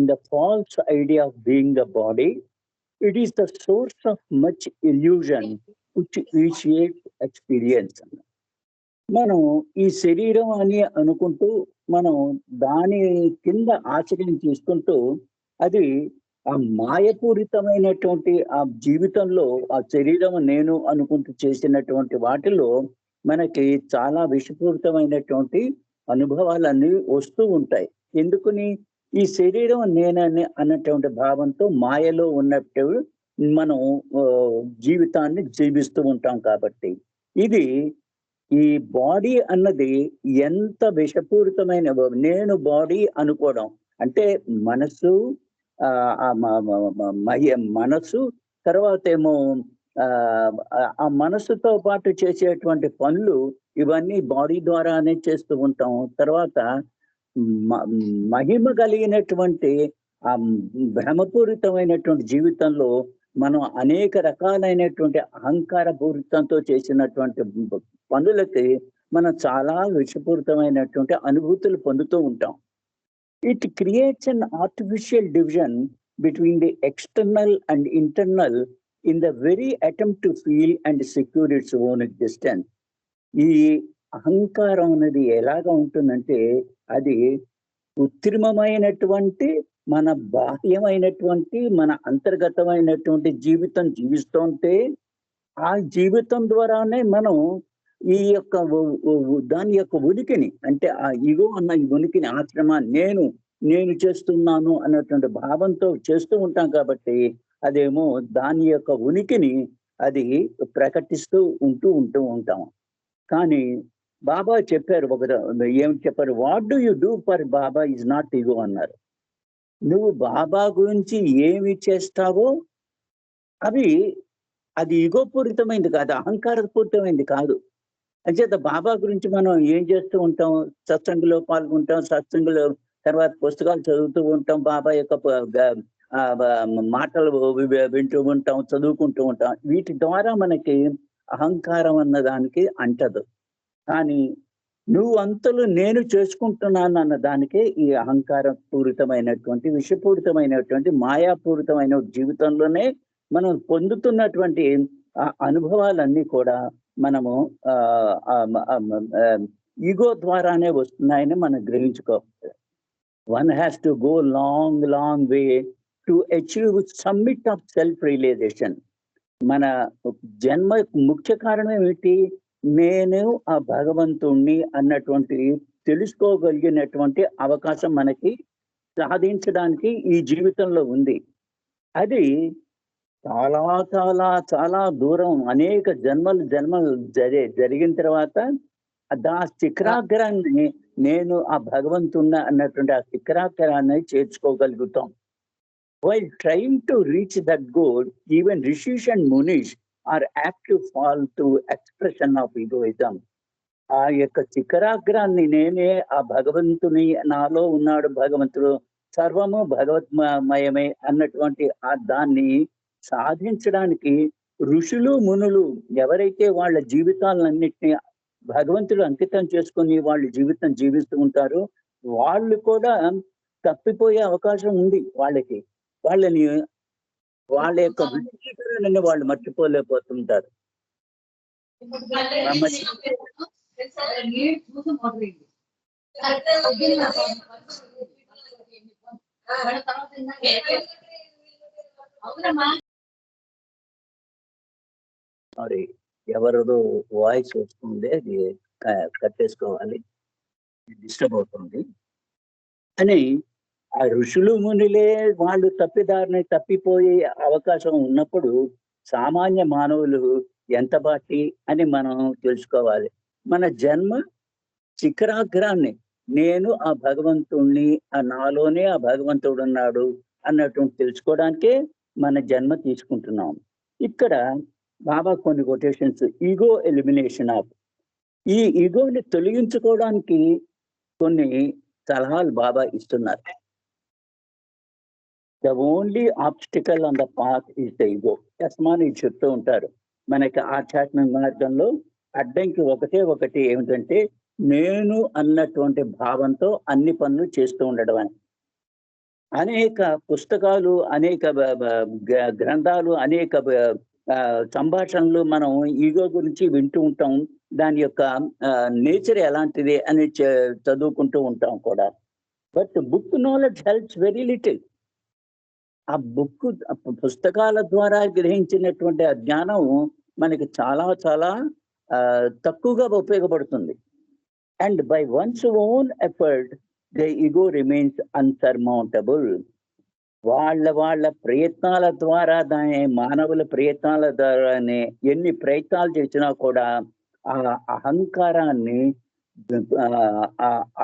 in the false idea of being the body, it is the source of much illusion which initiates experience. మనం ఈ శరీరం అని అనుకుంటూ మనం దాని కింద ఆచరణ చేసుకుంటూ అది ఆ మాయపూరితమైనటువంటి ఆ జీవితంలో ఆ శరీరం నేను అనుకుంటూ చేసినటువంటి వాటిలో మనకి చాలా విషపూరితమైనటువంటి అనుభవాలన్నీ వస్తూ ఉంటాయి ఎందుకని ఈ శరీరం నేనని అన్నటువంటి భావంతో మాయలో ఉన్నట్టు మనం జీవితాన్ని జీవిస్తూ ఉంటాం కాబట్టి. ఇది ఈ బాడీ అన్నది ఎంత విషపూరితమైన నేను బాడీ అనుకోవడం. అంటే మనసు ఆ, మ- మనసు తర్వాత ఏమో ఆ ఆ మనసుతో పాటు చేసేటువంటి పనులు ఇవన్నీ బాడీ ద్వారానే చేస్తూ ఉంటాం. తర్వాత మహిమ కలిగినటువంటి ఆ భ్రమపూరితమైనటువంటి జీవితంలో మనం అనేక రకాలైనటువంటి అహంకార పూరితంతో చేసినటువంటి పనులకి మనం చాలా విషపూరితమైనటువంటి అనుభూతులు పొందుతూ ఉంటాం. It creates an artificial division between the external and internal in the very attempt to feel and secure its own existence ఈ అహంకారం అనేది ఎలాగా ఉంటుందంటే అది కృత్రిమమైనటువంటి మన బాహ్యమైనటువంటి మన అంతర్గతమైనటువంటి జీవితం జీవిస్తుంటే ఆ జీవితం ద్వారానే మనం ఈ యొక్క దాని యొక్క ఉనికిని అంటే ఆ ఇగో అన్న ఈ ఉనికిని ఆశ్రమ నేను నేను చేస్తున్నాను అన్నటువంటి భావంతో చేస్తూ ఉంటాం కాబట్టి అదేమో దాని యొక్క ఉనికిని అది ప్రకటిస్తూ ఉంటూ ఉంటూ ఉంటాం. కానీ బాబా చెప్పారు ఒక ఏమిటి చెప్పారు? What do you do for Baba is not ego అన్నారు. నువ్వు బాబా గురించి ఏమి చేస్తావో అవి అది ఇగోపూరితమైంది కాదు అహంకారపూరితమైంది కాదు. అంచేత బాబా గురించి మనం ఏం చేస్తూ ఉంటాం? సత్సంగంలో పాల్గొంటాం సత్సంగంలో తర్వాత పుస్తకాలు చదువుతూ ఉంటాం బాబా యొక్క మాటలు వింటూ ఉంటాం చదువుకుంటూ ఉంటాం. వీటి ద్వారా మనకి అహంకారం అన్న దానికి అంటదు. కానీ నువ్వు అంతలు నేను చేసుకుంటున్నాను అన్న దానికే ఈ అహంకార పూరితమైనటువంటి విషపూరితమైనటువంటి మాయాపూరితమైన జీవితంలోనే మనం పొందుతున్నటువంటి ఆ అనుభవాలన్నీ కూడా మనము ఆ ఈగో ద్వారానే వస్తున్నాయని మనం గ్రహించుకోవాలి one has to go long long way to achieve summit of self realization. మన జన్మ ముఖ్య కారణం ఏమిటి? నేను ఆ భగవంతుణ్ణి అన్నటువంటి తెలుసుకోగలిగినటువంటి అవకాశం మనకి సాధించడానికి ఈ జీవితంలో ఉంది. అది చాలా చాలా చాలా దూరం. అనేక జన్మలు జన్మలు జరి జరిగిన తర్వాత దా శిఖరాగ్రాన్ని నేను ఆ భగవంతున్న అన్నటువంటి ఆ శిఖరాగ్రాన్ని చేర్చుకోగలుగుతాం. While trying to reach that goal even rishis and munis are active fall to expression of egoism ఆ యొక్క శిఖరాగ్రాన్ని నేనే ఆ భగవంతుని నాలో ఉన్నాడు భగవంతుడు సర్వము భగవత్మయమే అన్నటువంటి ఆ దాన్ని సాధించడానికి ఋషులు మునులు ఎవరైతే వాళ్ళ జీవితాలన్నింటినీ భగవంతుడు అంకితం చేసుకొని వాళ్ళ జీవితం జీవిస్తూ ఉంటారో వాళ్ళు కూడా తప్పిపోయే అవకాశం ఉంది వాళ్ళకి. వాళ్ళని వాళ్ళ యొక్క విశేషణని వాళ్ళు మర్చిపోలేకపోతుంటారు. మరి ఎవరిదో వాయిస్ వస్తుంది అది కట్టేసుకోవాలి డిస్టర్బ్ అవుతుంది. అని ఆ ఋషులు మునులే వాళ్ళు తప్పిదారిని తప్పిపోయే అవకాశం ఉన్నప్పుడు సామాన్య మానవులు ఎంత బాటి అని మనం తెలుసుకోవాలి. మన జన్మ శిఖరాగ్రాన్ని నేను ఆ భగవంతుణ్ణి ఆ నాలోనే ఆ భగవంతుడు ఉన్నాడు అన్నటువంటి తెలుసుకోవడానికే మన జన్మ తీసుకుంటున్నాం. ఇక్కడ బాబా కొన్ని కొటేషన్స్ ఈగో ఎలిమినేషన్ ఆఫ్. ఈ ఈగోని తొలగించుకోవడానికి కొన్ని సలహాలు బాబా ఇస్తున్నారు. The only obstacle on the path is the ego యస్మాని చెప్తూ ఉంటారు. మనకి ఆధ్యాత్మిక మార్గంలో అడ్డంకి ఒకటే ఒకటి ఏమిటంటే నేను అన్నటువంటి భావంతో అన్ని పనులు చేస్తూ ఉండడం అని. అనేక పుస్తకాలు అనేక గ్రంథాలు అనేక ఆ, సంభాషణలు మనం ఈగో గురించి వింటూ ఉంటాం. దాని యొక్క నేచర్ ఎలాంటిది అని చ- చదువుకుంటూ ఉంటాం కూడా. But book knowledge helps very little. ఆ బుక్ పుస్తకాల ద్వారా గ్రహించినటువంటి ఆ జ్ఞానం మనకి చాలా చాలా ఆ, తక్కువగా ఉపయోగపడుతుంది. And by one's own effort the ego remains unsurmountable వాళ్ళ వాళ్ళ ప్రయత్నాల ద్వారా దాని మానవుల ప్రయత్నాల ద్వారానే ఎన్ని ప్రయత్నాలు చేసినా కూడా ఆ అహంకారాన్ని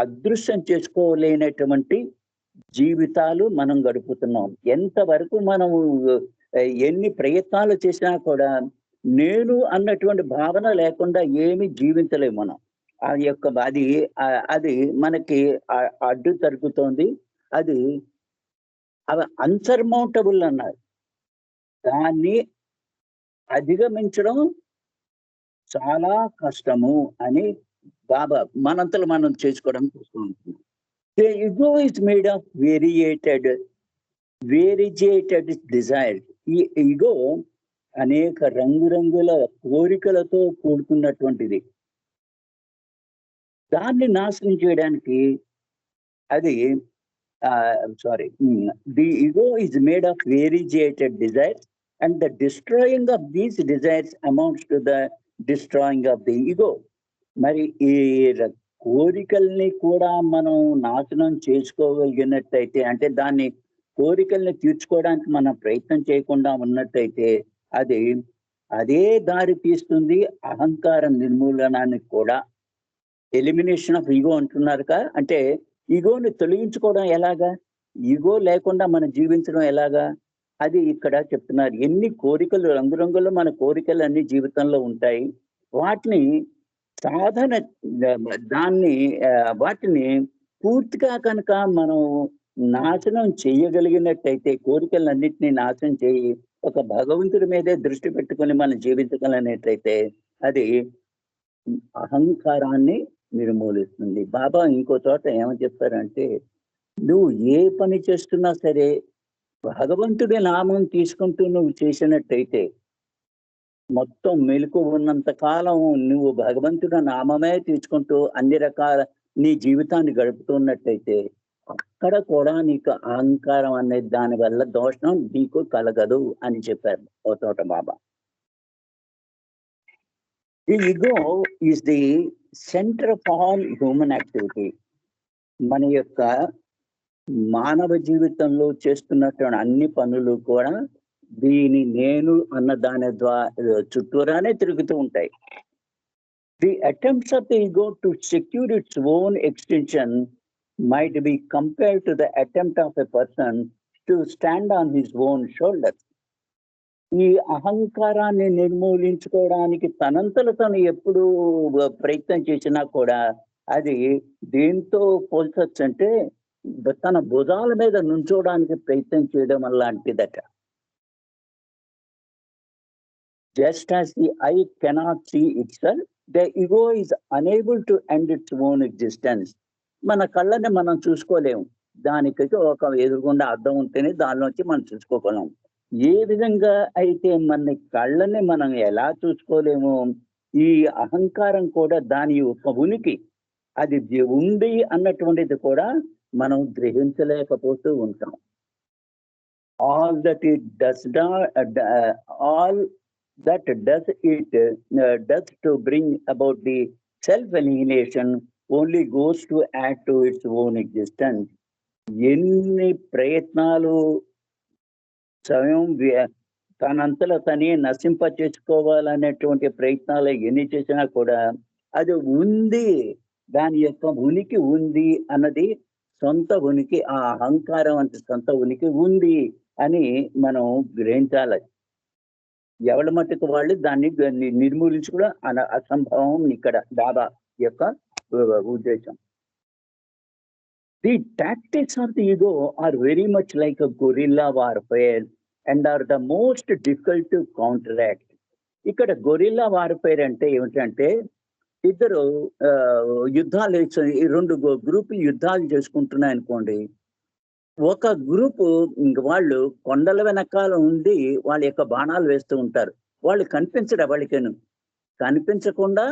అదృశ్యం చేసుకోలేనటువంటి జీవితాలు మనం గడుపుతున్నాం. ఎంతవరకు మనము ఎన్ని ప్రయత్నాలు చేసినా కూడా నేను అన్నటువంటి భావన లేకుండా ఏమి జీవించలేము మనం. ఆ యొక్క అది అది మనకి అడ్డు తరుగుతోంది అది అవి అన్సర్మౌంటబుల్ అన్నారు. దాన్ని అధిగమించడం చాలా కష్టము అని బాబా మనంతలో మనం చేసుకోవడం చూసుకుంటున్నాం The ego is made of variegated variegated desire ఈ ఇగో అనేక రంగురంగుల కోరికలతో కూడుకున్నటువంటిది. దాన్ని నాశనం చేయడానికి అది sorry the ego is made of variegated desires and the destroying of these desires amounts to the destroying of the ego మరి ఈ కోరికల్ని కూడా మనం నాశనం చేసుకోగలిగినట్టయితే అంటే దాన్ని కోరికల్ని తీర్చుకోవడానికి మనం ప్రయత్నం చేయకుండా ఉన్నట్టయితే అది అదే దారి తీస్తుంది. అహంకారం నిర్మూలనానికి కూడా ఎలిమినేషన్ ఆఫ్ ఈగో అంటున్నారుగా అంటే ఈగోని తొలగించుకోవడం ఎలాగా? ఈగో లేకుండా మనం జీవించడం ఎలాగా? అది ఇక్కడ చెప్తున్నారు. ఎన్ని కోరికలు రంగురంగులు మన కోరికలు అన్ని జీవితంలో ఉంటాయి. వాటిని సాధన దాన్ని వాటిని పూర్తిగా కనుక మనం నాశనం చేయగలిగినట్టయితే కోరికలన్నింటినీ నాశనం చేయి ఒక భగవంతుడి మీదే దృష్టి పెట్టుకొని మనం జీవించగలనట్టయితే అది అహంకారాన్ని నిర్మూలిస్తుంది. బాబా ఇంకో చోట ఏమని చెప్తారంటే నువ్వు ఏ పని చేస్తున్నా సరే భగవంతుడి నామం తీసుకుంటూ నువ్వు చేసినట్టయితే మొత్తం మెలకు ఉన్నంత కాలం నువ్వు భగవంతుడు నామమే తీసుకుంటూ అన్ని రకాల నీ జీవితాన్ని గడుపుతున్నట్టయితే అక్కడ కూడా నీకు అహంకారం అనే దాని వల్ల దోషం నీకు కలగదు అని చెప్పారు ఓ తోట Baba. The ego is the centre of all human activity మన యొక్క మానవ జీవితంలో చేస్తున్నటువంటి అన్ని పనులు కూడా దీని నేను అన్న దాని ద్వారా చుట్టూరానే తిరుగుతూ ఉంటాయి. The attempts of the ego to secure its own extension might be compare to the attempt of a person to stand on his own shoulder ఈ అహంకారాన్ని నిర్మూలించుకోవడానికి తనంతలు తను ఎప్పుడు ప్రయత్నం చేసినా కూడా అది దేంతో పోల్చొచ్చు అంటే తన భుజాల మీద నుంచోడానికి ప్రయత్నం చేయడం లాంటిదట just as the eye cannot see itself the ego is unable to end its own existence మన కళ్ళని మనం చూసుకోలేము. దానికి ఒక ఎదురుగుండా అర్థం ఉంటేనే దానిలోంచి మనం చూసుకోగలం. ఏ విధంగా అయితే మన కళ్ళని మనం ఎలా చూసుకోలేమో? ఈ అహంకారం కూడా దాని యొక్క ఉనికి. అది ఉంది అన్నటువంటిది కూడా మనం గ్రహించలేకపోతూ ఉంటాం. All that it does all that it it does to bring about the self annihilation only goes to add to its own existence. ఎన్ని ప్రయత్నాలు స్వయం తనంతల తనే నశింప చేసుకోవాలనేటువంటి ప్రయత్నాలు ఎన్ని చేసినా కూడా అది ఉంది దాని యొక్క ఉనికి ఉంది అన్నది సొంత ఉనికి ఆ అహంకారం అంటే సొంత ఉనికి ఉంది అని మనం గ్రహించాలి ఎవరి మట్టుకు వాళ్ళు దాన్ని నిర్మూలించుకోవడం అన అసంభవం ఇక్కడ బాబా యొక్క ఉద్దేశం. The tactics of the ego are very much like guerrilla warfare and are the most difficult to counteract ఇక్కడ గొరిల్లా వార్ఫేర్ అంటే ఏమిటంటే ఇద్దరు ఆ, యుద్ధాలు ఈ రెండు గ్రూపులు యుద్ధాలు చేసుకుంటున్నాయి అనుకోండి ఒక గ్రూప్ వాళ్ళు కొండల వెనకాల ఉండి వాళ్ళ యొక్క బాణాలు వేస్తూ ఉంటారు. వాళ్ళు కనిపించడు వాళ్ళకేను కనిపించకుండా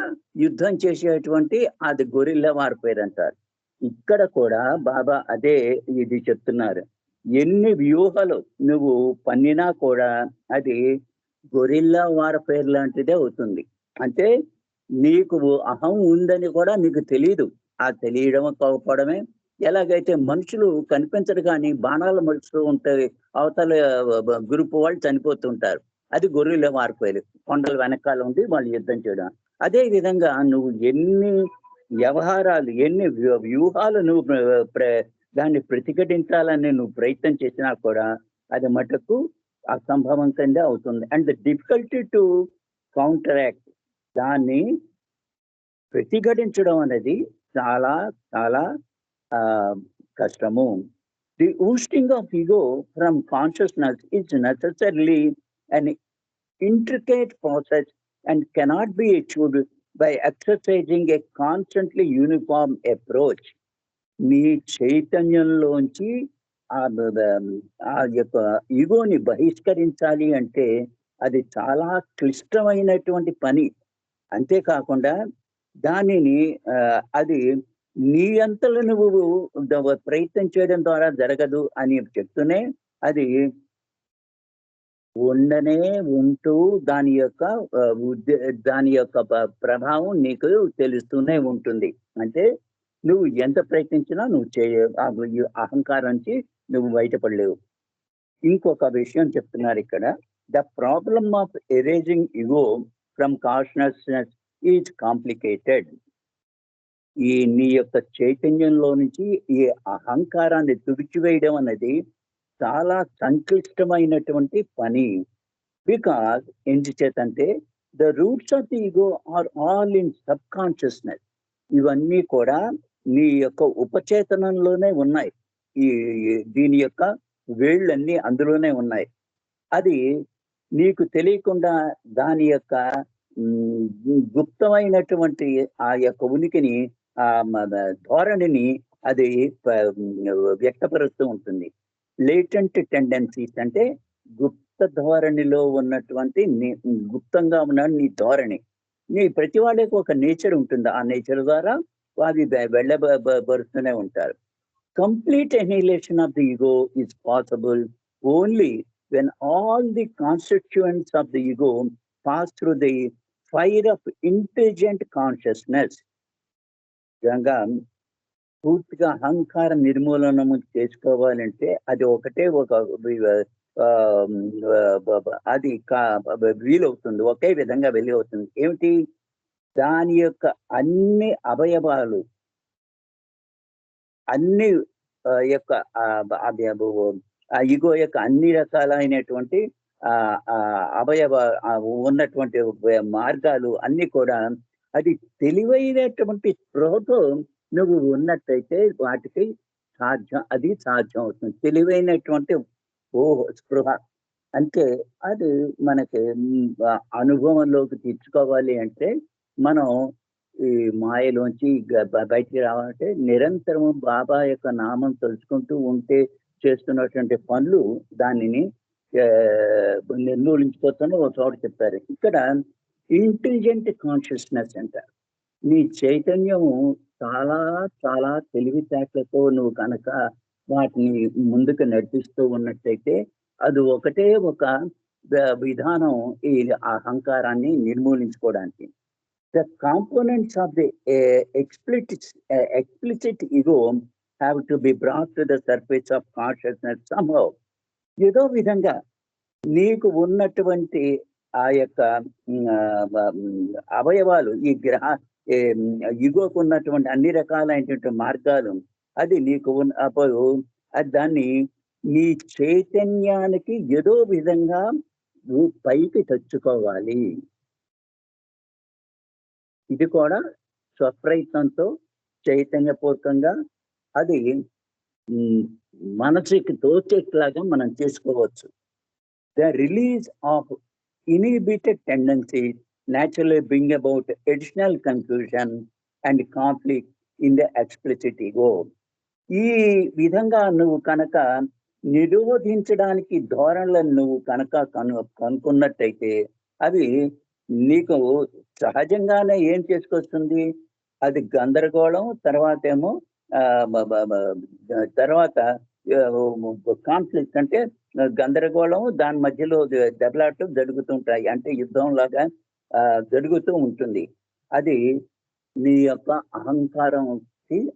యుద్ధం చేసేటువంటి అది గొరిల్లా మారిపోయారంటారు ఇక్కడ కూడా బాబా అదే ఇది చెప్తున్నారు. ఎన్ని వ్యూహాలు నువ్వు పన్నినా కూడా అది గొరిల్లా వారపేరు లాంటిదే అవుతుంది. అంటే నీకు అహం ఉందని కూడా నీకు తెలియదు ఆ తెలియడం కోపడమే ఎలాగైతే మనుషులు కనిపించరు కానీ బాణాలు మలుస్తూ ఉంటాయి అవతల గ్రూప్ వాళ్ళు చనిపోతుంటారు. అది గొర్రెలో మారిపోయారు కొండల వెనకాల ఉండి వాళ్ళు యుద్ధం చేయడం. అదే విధంగా నువ్వు ఎన్ని వ్యవహారాలు ఎన్ని వ్యూహాలు నువ్వు ప్ర- దాన్ని ప్రతిఘటించాలని నువ్వు ప్రయత్నం చేసినా కూడా అది మటుకు అసంభవం కింద అవుతుంది. And the difficulty to counteract దాన్ని ప్రతిఘటించడం అనేది చాలా చాలా కష్టము. The ousting of ego from consciousness is necessarily an intricate process and cannot be achieved by exercising a constantly uniform approach మీ చైతన్యంలోంచి ఆ ఆ యొక్క ఈగోని బహిష్కరించాలి అంటే అది చాలా క్లిష్టమైనటువంటి పని. అంతేకాకుండా దానిని అది నీ అంతలో నువ్వు ప్రయత్నం చేయడం ద్వారా జరగదు అని చెప్తూనే అది ఉండనే ఉంటూ దాని యొక్క దాని యొక్క ప్రభావం నీకు తెలుస్తూనే ఉంటుంది. అంటే నువ్వు ఎంత ప్రయత్నించినా నువ్వు చేయ అహంకారం నుంచి నువ్వు బయటపడలేవు. ఇంకొక విషయం చెప్తున్నారు ఇక్కడ. The problem of erasing ego from consciousness is complicated. ఈ నీ యొక్క చైతన్యంలో నుంచి ఈ అహంకారాన్ని తుడిచివేయడం అనేది చాలా సంక్లిష్టమైనటువంటి పని. బికాస్ ఎందుచేతంటే the roots of the ego are all in subconsciousness ఇవన్నీ కూడా నీ యొక్క ఉపచేతనంలోనే ఉన్నాయి. ఈ దీని యొక్క వేళ్ళన్నీ అందులోనే ఉన్నాయి. అది నీకు తెలియకుండా దాని యొక్క గుప్తమైనటువంటి ఆ యొక్క ఉనికిని ఆ మ- ధోరణిని అది వ్యక్తపరుస్తూ ఉంటుంది. లేటెంట్ టెండెన్సీస్ అంటే గుప్త ధోరణిలో ఉన్నటువంటి నీ- గుప్తంగా ఉన్న నీ ధోరణి. నీ ప్రతి వాళ్ళకి ఒక నేచర్ ఉంటుంది. ఆ నేచర్ ద్వారా అవి వెళ్ళబరుస్తూనే ఉంటారు. Complete annihilation of the ego is possible only when all the constituents of the ego pass through the fire of intelligent consciousness నిజంగా పూర్తిగా అహంకార నిర్మూలనము చేసుకోవాలంటే అది ఒకటే ఒక ఆ, అది వీలవుతుంది. ఒకే విధంగా వెళ్ళి అవుతుంది ఏమిటి? దాని యొక్క అన్ని అవయవాలు అన్ని ఆ, యొక్క ఇగో యొక్క అన్ని రకాలైనటువంటి ఆ అవయవ ఉన్నటువంటి మార్గాలు అన్ని కూడా అది తెలివైనటువంటి స్పృహతో నువ్వు ఉన్నట్టయితే వాటికి సాధ్యం అది సాధ్యం అవుతుంది. తెలివైనటువంటి ఓహో స్పృహ. అంటే అది మనకి అనుభవంలోకి తెచ్చుకోవాలి అంటే మనం ఈ మాయలోంచి బయటికి రావాలంటే నిరంతరము బాబా యొక్క నామం తలుచుకుంటూ ఉంటే చేస్తున్నటువంటి పనులు దానిని నిర్మూలించుకోవచ్చని ఒక చోట చెప్తారు ఇక్కడ ఇంటెలిజెంట్ కాన్షియస్నెస్ అంటారు నీ చైతన్యము చాలా చాలా తెలివితేటలతో నువ్వు కనుక వాటిని ముందుకు నడిపిస్తూ ఉన్నట్టయితే అది ఒకటే ఒక విధానం ఈ అహంకారాన్ని నిర్మూలించుకోవడానికి. The components of the explicit explicit ego have to be brought to the surface of consciousness సంభవ్ ఏదో విధంగా నీకు ఉన్నటువంటి ఆ యొక్క అవయవాలు ఈ గ్రహ ఇగోకు ఉన్నటువంటి అన్ని రకాలైనటువంటి మార్గాలు అది నీకు ఉన్న అప్పుడు అది దాన్ని నీ చైతన్యానికి ఏదో విధంగా నువ్వు పైకి తెచ్చుకోవాలి. ఇది కూడా స్వప్రయత్నంతో చైతన్యపూర్వకంగా అది మనసుకి తోచేట్లాగా మనం చేసుకోవచ్చు. The release of inhibited tendency naturally bring about additional confusion and conflict in the explicit ego ఈ విధంగా నువ్వు కనుక నిరోధించడానికి ధోరణులను నువ్వు కనుక కను కనుక్కున్నట్టయితే అవి నీకు సహజంగానే ఏం చేసుకొస్తుంది? అది గందరగోళం తర్వాత ఏమో తర్వాత కాన్ఫ్లిక్ట్ అంటే గందరగోళం దాని మధ్యలో దెబ్బలాట జరుగుతుంటాయి. అంటే యుద్ధం లాగా ఆ, జరుగుతూ ఉంటుంది. అది నీ యొక్క అహంకారంకి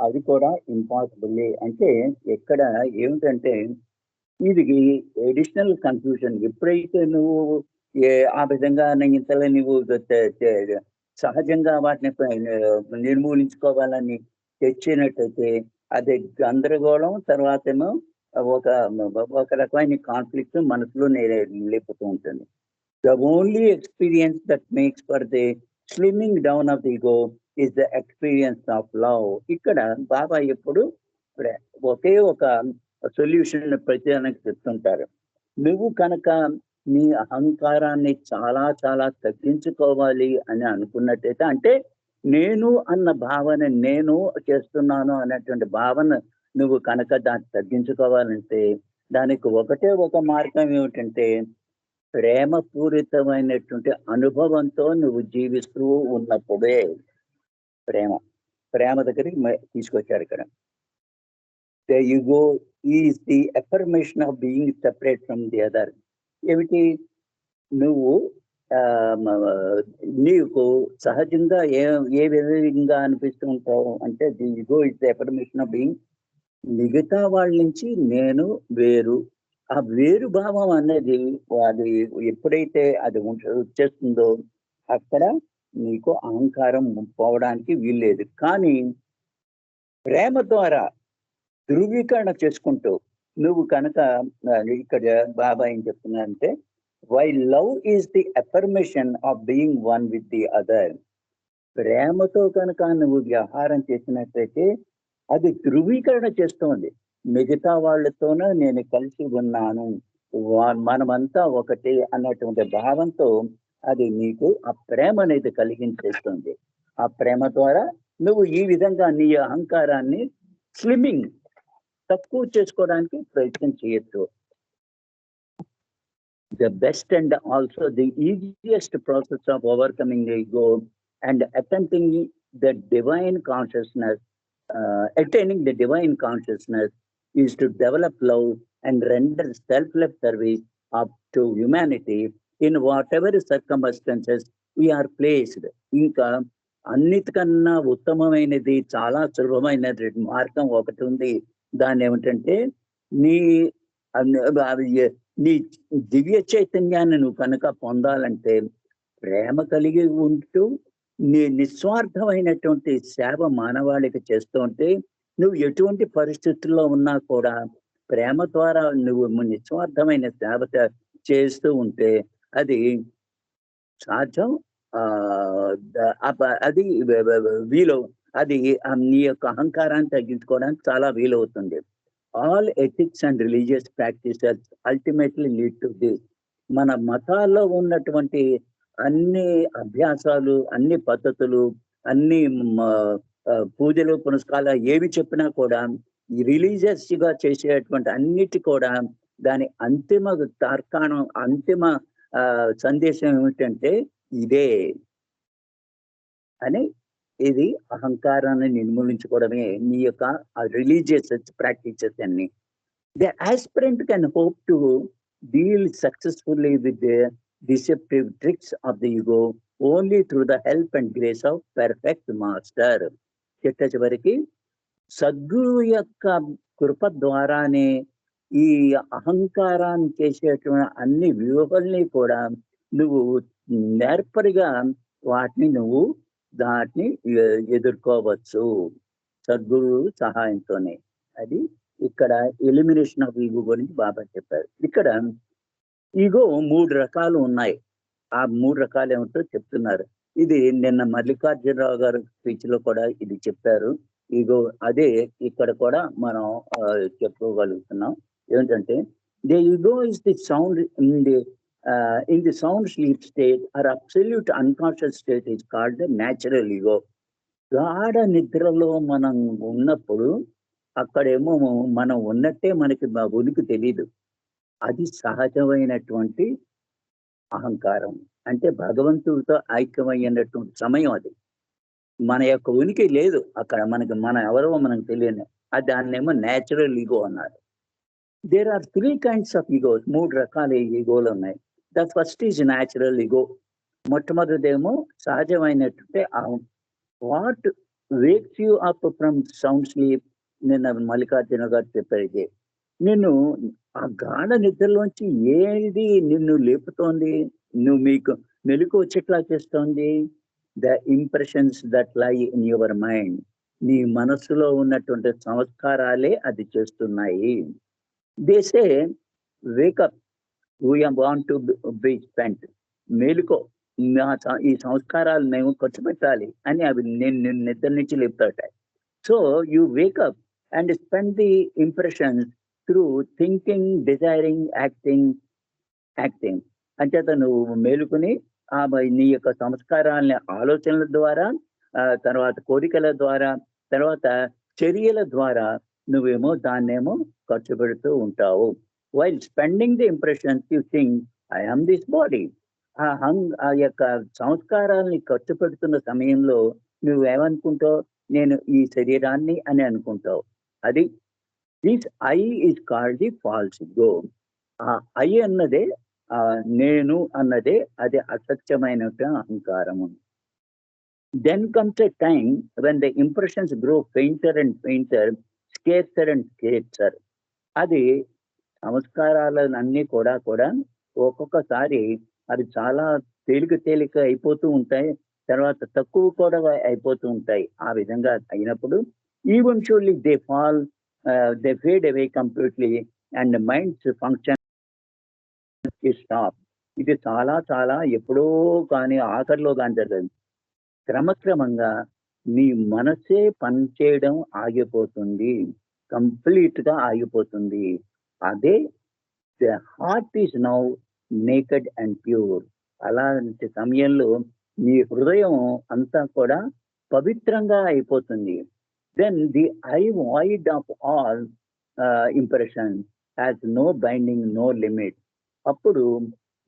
అది కూడా ఇంపాసిబుల్ అంటే ఎక్కడ ఏమిటంటే ఇది ఎడిషనల్ కన్ఫ్యూజన్ ఎప్పుడైతే నువ్వు ఏ ఆ విధంగా ఇంతలో నువ్వు సహజంగా వాటిని నిర్మూలించుకోవాలని తెచ్చినట్టయితే అది గందరగోళం తర్వాత ఏమో ఒక ఒక రకమైన కాన్ఫ్లిక్ట్ మనసులో లేపుతూ ఉంటుంది. The only experience that makes for the slimming down of the ego is the experience of love ఇక్కడ బాబా ఎప్పుడు ఒకే ఒక సొల్యూషన్ ప్రతిదానికి చెప్తుంటారు. నువ్వు కనుక నీ అహంకారాన్ని చాలా చాలా తగ్గించుకోవాలి అని అనుకున్నట్టయితే అంటే నేను అన్న భావన నేను చేస్తున్నాను అనేటువంటి భావన నువ్వు కనుక దాన్ని తగ్గించుకోవాలంటే దానికి ఒకటే ఒక మార్గం ఏమిటంటే ప్రేమపూరితమైనటువంటి అనుభవంతో నువ్వు జీవిస్తూ ఉన్నప్పుడే ప్రేమ ప్రేమ దగ్గరికి తీసుకొచ్చారు ఇక్కడ. The ego is the affirmation of being separate from the other ఏమిటి? నువ్వు నీకు సహజంగా ఏ ఏ విధంగా అనిపిస్తూ ఉంటావు? అంటే the ego is affirmation of being మిగతా వాళ్ళ నుంచి నేను వేరు. ఆ వేరు భావం అనేది అది ఎప్పుడైతే అది వచ్చేస్తుందో అక్కడ నీకు అహంకారం పోవడానికి వీల్లేదు. కానీ ప్రేమ ద్వారా ధృవీకరణ చేసుకుంటూ నువ్వు కనుక ఇక్కడ బాబా ఏం చెప్తున్నా అంటే why love is the affirmation of being one with the other ప్రేమతో కనుక నువ్వు వ్యవహారం చేసినట్లయితే అది ధృవీకరణ చేస్తోంది. మిగతా వాళ్ళతోనూ నేను కలిసి ఉన్నాను. వా- మనమంతా ఒకటి అన్నటువంటి భావంతో అది నీకు ఆ ప్రేమ అనేది కలిగించేస్తుంది. ఆ ప్రేమ ద్వారా నువ్వు ఈ విధంగా నీ అహంకారాన్ని స్లిమ్మింగ్ తక్కువ చేసుకోవడానికి ప్రయత్నం చేయొచ్చు. The best and also the easiest process of overcoming ego and attempting the divine consciousness attaining the divine consciousness is to develop love and render self selfless service up to humanity in whatever circumstances we are placed ఇంకా అన్నిటికన్నా ఉత్తమమైనది చాలా సులభమైనది మార్గం ఒకటి ఉంది. దాని ఏమిటంటే నీ నీ దివ్య చైతన్యాన్ని నువ్వు కనుక పొందాలంటే ప్రేమ కలిగి ఉంటూ నీ నిస్వార్థమైనటువంటి సేవ మానవాళికి చేస్తూ ఉంటే నువ్వు ఎటువంటి పరిస్థితుల్లో ఉన్నా కూడా ప్రేమ ద్వారా నువ్వు నిస్వార్థమైన సేవ చేస్తూ ఉంటే అది సాధ్యం. ఆ అది వీలు. అది నీ యొక్క అహంకారాన్ని తగ్గించుకోవడానికి చాలా వీలవుతుంది. All ethics and religious practices ultimately lead to this మన మతాల్లో ఉన్నటువంటి అన్ని అభ్యాసాలు అన్ని పద్ధతులు అన్ని పూజలు పునస్కారాలు ఏవి చెప్పినా కూడా రిలీజియస్గా చేసేటువంటి అన్నిటి కూడా దాని అంతిమ తార్కాణం అంతిమ ఆ, సందేశం ఏమిటంటే ఇదే అని ఇది అహంకారాన్ని నిర్మూలించుకోవడమే మీ యొక్క రిలీజియస్ ప్రాక్టీసెస్ అన్ని. The aspirant can hope to deal successfully with the deceptive tricks of the ego only through the help and grace of perfect master చిట్ట చివరికి సద్గురు యొక్క కృప ద్వారానే ఈ అహంకారాన్ని చేసేటువంటి అన్ని వ్యూహల్ని కూడా నువ్వు నేర్పరిగా వాటిని నువ్వు దాటిని ఎదుర్కోవచ్చు. సద్గురు సహాయంతోనే. అది ఇక్కడ ఎలిమినేషన్ ఆఫ్ ఈగో గురించి బాబా చెప్పారు. ఇక్కడ ఈగో మూడు రకాలు ఉన్నాయి. ఆ మూడు రకాలు ఏమిటో చెప్తున్నారు. ఇది నిన్న మల్లికార్జునరావు గారు స్పీచ్లో కూడా ఇది చెప్పారు. ఈగో అదే ఇక్కడ కూడా మనం ఆ, చెప్పుకోగలుగుతున్నాం. ఏంటంటే the ego is the sound in the Uh, in the sound sleep state or absolute unconscious state is called the natural ego గాఢ నిద్రలో మనం ఉన్నప్పుడు అక్కడేమో మనం ఉన్నట్టే మనకి మా ఉనికి తెలీదు. అది సహజమైనటువంటి అహంకారం. అంటే భగవంతుడితో ఐక్యమైనటువంటి సమయం అది. మన యొక్క ఉనికి లేదు. అక్కడ మనకి మన ఎవరో మనకు తెలియని. అది దాన్నేమో న్యాచురల్ ఈగో అన్నారు. There are three kinds of egos మూడు రకాల ఈగోలు ఉన్నాయి. ద ఫస్ట్ ఈజ్ న్యాచురల్ మొట్టమొదటి మొట్టమొదటిదేమో సహజమైనటువంటి what wakes you up from sound sleep నిన్న మల్లికార్జున గారు చెప్పారు నిన్ను ఆ గాఢ నిద్రలోంచి ఏది నిన్ను లేపుతోంది? నువ్వు మీకు మెలకు వచ్చేట్లా చేస్తోంది? The impressions that lie in your mind నీ మనసులో ఉన్నటువంటి సంస్కారాలే అది చేస్తున్నాయి. These wake up we are want to be spent మేలుకో. ఈ సంస్కారాలు మేము ఖర్చు పెట్టాలి అని అవి నేను నిన్ను నిద్ర నుంచి లేపుతాట so you wake up and spend the impressions through thinking desiring acting acting అంచేత నువ్వు మేలుకుని ఆ నీ యొక్క సంస్కారాలని ఆలోచనల ద్వారా తర్వాత కోరికల ద్వారా తర్వాత చర్యల ద్వారా నువ్వేమో దాన్నేమో ఖర్చు పెడుతూ ఉంటావు. While spending the impressions you think I am this body ఆ హంగ్ ఆ యొక్క సంస్కారాల్ని ఖర్చు పెడుతున్న సమయంలో నువ్వు ఏమనుకుంటావు నేను ఈ శరీరాన్ని అని అనుకుంటావు. అది this I is called the false ego ఆ ఐ అన్నదే ఆ నేను అన్నదే అది అసత్యమైన అహంకారము then comes a time when the impressions grow fainter and fainter scarcer and scarcer అది నమస్కారాలన్నీ కూడా కూడా ఒక్కొక్కసారి అది చాలా తేలిక తేలిక అయిపోతూ ఉంటాయి. తర్వాత తక్కువ కూడా అయిపోతూ ఉంటాయి. ఆ విధంగా అయినప్పుడు eventually they fall they fade away completely and mind's function stop. ఇది చాలా చాలా ఎప్పుడో కానీ ఆఖరిలో కానీ జరగదు. క్రమక్రమంగా నీ మనసే పనిచేయడం ఆగిపోతుంది. కంప్లీట్గా ఆగిపోతుంది. అదే the heart is now naked and pure. అలాంటి సమయంలో నీ హృదయం అంతా కూడా పవిత్రంగా అయిపోతుంది. Then the I void of all impression has no binding no limit అప్పుడు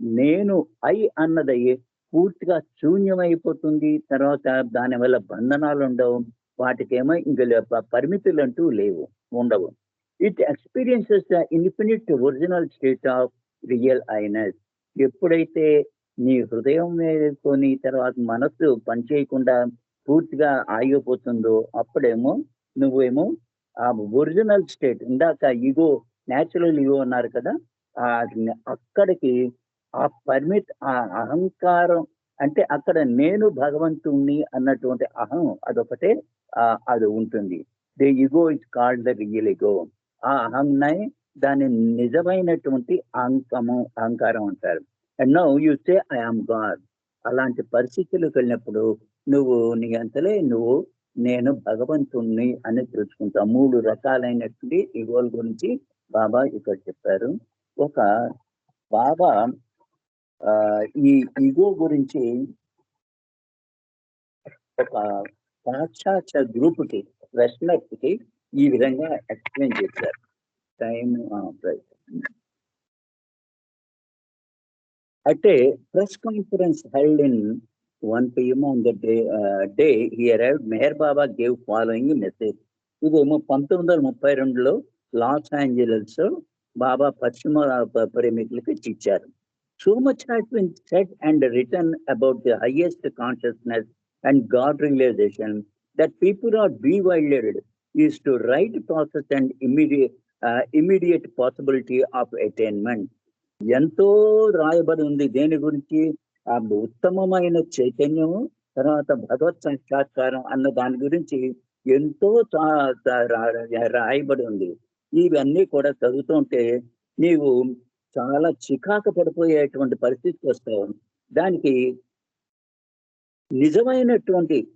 నేను ఐ అన్నది పూర్తిగా శూన్యమైపోతుంది. తర్వాత దానివల్ల బంధనాలు ఉండవు వాటికేమో ఇంక పరిమితులు అంటూ లేవు ఉండవు. It experiences the infinite original state of real Iness ఎప్పుడైతే నీ హృదయం మేలుకొని తర్వాత మనస్సు పనిచేయకుండా పూర్తిగా ఆగిపోతుందో అప్పుడేమో నువ్వేమో ఆ ఒరిజినల్ స్టేట్ ఇందాక ఇగో న్యాచురల్ ఇగో అన్నారు కదా ఆ అక్కడికి ఆ పర్మిట్ ఆ అహంకారం అంటే అక్కడ నేను భగవంతుణ్ణి అన్నటువంటి అహం అదొకటే అది ఉంటుంది. The ego is called the real ego ఆ అహంనే దాని నిజమైనటువంటి అహంకము అహంకారం అంటారు. And now you say I am God అలాంటి పరిస్థితులకు వెళ్ళినప్పుడు నువ్వు నీ అంతలే నువ్వు నేను భగవంతుణ్ణి అని తెలుసుకుంటా మూడు రకాలైనటువంటి ఇగోల గురించి బాబా ఇక్కడ చెప్పారు. ఒక బాబా ఆ, ఈ ఇగో గురించి ఒక పాశ్చాత్య గ్రూప్కి కి ఈ విధంగా ఎక్స్ప్లెయిన్ చేశారు. Time At a press conference held in 1 p.m. on the day, uh, day he arrived, Meher Baba gave following ఇదేమో పంతొమ్మిది వందల ముప్పై రెండులో లాస్ ఏంజలస్ బాబా పశ్చిమ ప- ఇచ్చారు. So much has been said and written about the highest consciousness and God realization that people are bewildered is to right process and immediate uh, immediate possibility of attainment. ఎంతో రాయబడి ఉంది దేని గురించి? ఆ ఉత్తమమైన చైతన్యము తర్వాత భగవత్ సాక్షాత్కారం అన్న దాని గురించి ఎంతో రాయబడి ఉంది. ఇవన్నీ కూడా చదువుతుంటే నీవు చాలా చికాకు పడిపోయేటువంటి పరిస్థితికి వస్తావు. దానికి నిజమైనటువంటి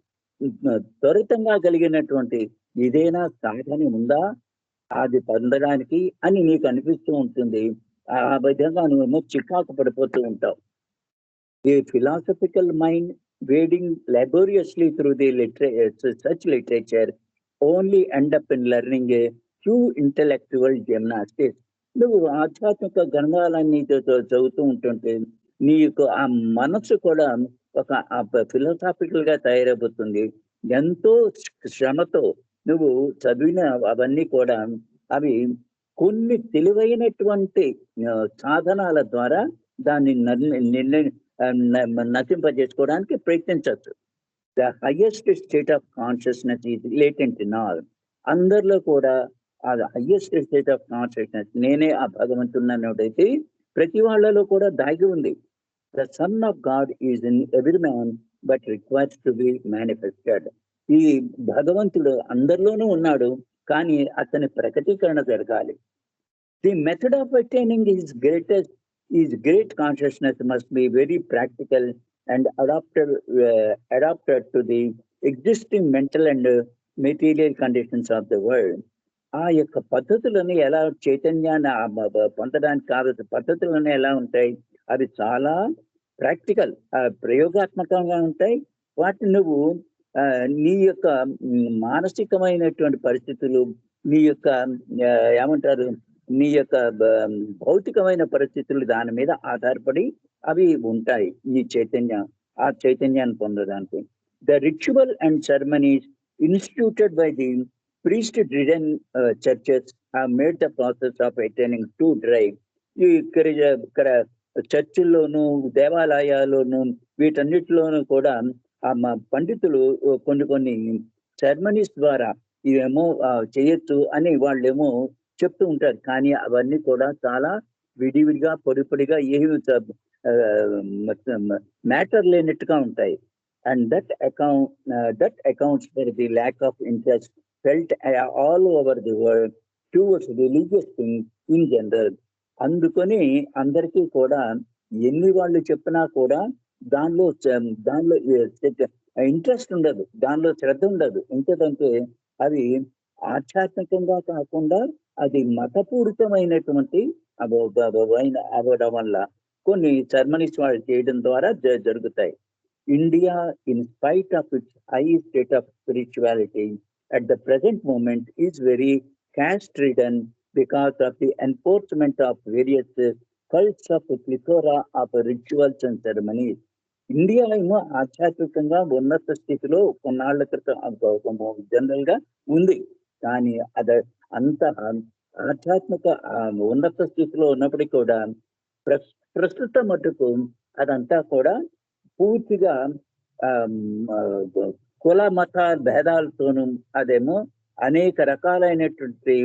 త్వరితంగా కలిగినటువంటి ఏదైనా సాధన ఉందా? అది పొందడానికి అని నీకు అనిపిస్తూ ఉంటుంది. ఆ విధంగా నువ్వేమో చికాకు పడిపోతూ ఉంటావు. ఈ philosophical mind wading laboriously through the literature, eh, such literature only end up in learning a few intellectual gymnastics నువ్వు ఆధ్యాత్మిక గ్రంథాలన్నీ చదువుతూ ఉంటుంటే నీ యొక్క ఆ మనసు కూడా ఒక ఫిలోసాఫికల్గా తయారైపోతుంది ఎంతో శ్రమతో నువ్వు చదివిన అవన్నీ కూడా అవి కొన్ని తెలివైనటువంటి సాధనాల ద్వారా దాన్ని నిర్ణయం నిర్ణ- ఆ, నశింపజేసుకోవడానికి ప్రయత్నించవచ్చు. The highest state of consciousness is latent in all. అందరిలో కూడా ఆ హైయెస్ట్ స్టేట్ ఆఫ్ కాన్షియస్నెస్ నేనే ఆ భగవంతున్నట్టయితే ప్రతి వాళ్ళలో కూడా దాగి ఉంది. The son of God is in every man but requires to be manifested ఈ భగవంతుడు అందరిలోనూ ఉన్నాడు కానీ అతని ప్రకటీకరణ జరగాలి. The method of attaining is greatest is great consciousness must be very practical and adapted adapted to the existing mental and material conditions of the world ఆ యొక్క పద్ధతులను ఎలా చైతన్యాన్ని పొందడానికి కావాల్సిన పద్ధతులను ఎలా ఉంటాయి? అవి చాలా ప్రాక్టికల్ ప్రయోగాత్మకంగా ఉంటాయి. వాటిని నువ్వు నీ యొక్క మానసికమైనటువంటి పరిస్థితులు నీ యొక్క ఏమంటారు నీ యొక్క భౌతికమైన పరిస్థితులు దాని మీద ఆధారపడి అవి ఉంటాయి నీ చైతన్యం ఆ చైతన్యాన్ని పొందడానికి. The ritual and ceremonies instituted by the priest driven churches made the process of attaining to drive. ఈ ఇక్కడ చర్చిల్లోను దేవాలయాల్లోను వీటన్నిటిలోనూ కూడా ఆ మా పండితులు కొన్ని కొన్ని సెర్మనీస్ ద్వారా ఇవేమో చేయొచ్చు అని వాళ్ళేమో చెప్తూ ఉంటారు. కానీ అవన్నీ కూడా చాలా విడివిడిగా పొడిపొడిగా ఏమి మ్యాటర్ లేనట్టుగా ఉంటాయి. And that account that accounts for the lack of interest felt all over the world towards religious thing in general. అందుకని అందరికీ కూడా ఎన్ని వాళ్ళు చెప్పినా కూడా దానిలో దానిలో ఇంట్రెస్ట్ ఉండదు. దానిలో శ్రద్ధ ఉండదు. ఎందుకంటే అది ఆధ్యాత్మికంగా కాకుండా అది మతపూరితమైనటువంటి అవ- అయిన- అవ్వడం వల్ల కొన్ని సెర్మనీస్ వాళ్ళు చేయడం ద్వారా జ- జరుగుతాయి. India in spite of its high state of spirituality at the present moment is very caste ridden because of the enforcement of various uh, cults of plethora of rituals and ceremonies. India ఏమో ఆధ్యాత్మికంగా ఉన్నత స్థితిలో కొన్నాళ్ళ క్రితం జనరల్గా ఉంది కానీ అది అంత ఆధ్యాత్మిక ఉన్నత స్థితిలో ఉన్నప్పటికీ కూడా ప్రస్తుత మటుకు అదంతా కూడా పూర్తిగా ఆ, కుల మత భేదాలతోనూ అదేమో అనేక రకాలైనటువంటి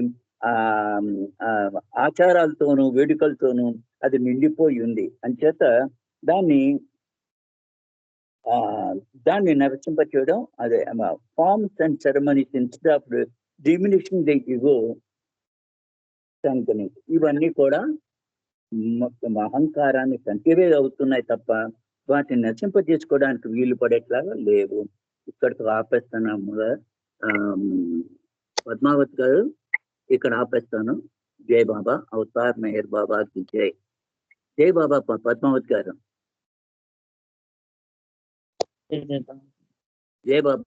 ఆచారాలతోనూ వేడుకలతోనూ అది నిండిపోయి ఉంది. అంచేత దాన్ని ఆ దాన్ని నరచింప చేయడం అదే forms and ceremonies instead of diminution the ego ఇవన్నీ కూడా మొత్తం అహంకారాన్ని కంటివే అవుతున్నాయి తప్ప వాటిని నశింపజేసుకోవడానికి వీలు పడేట్లాగా లేవు. ఇక్కడితో ఆపేస్తున్నాము పద్మావతి గారు. ఇక్కడ ఆపేస్తాను. జై బాబా అవతార్ మెహర్ బాబా కి జై. జై బాబా ప- పద్మావతి గారు. జై బాబా.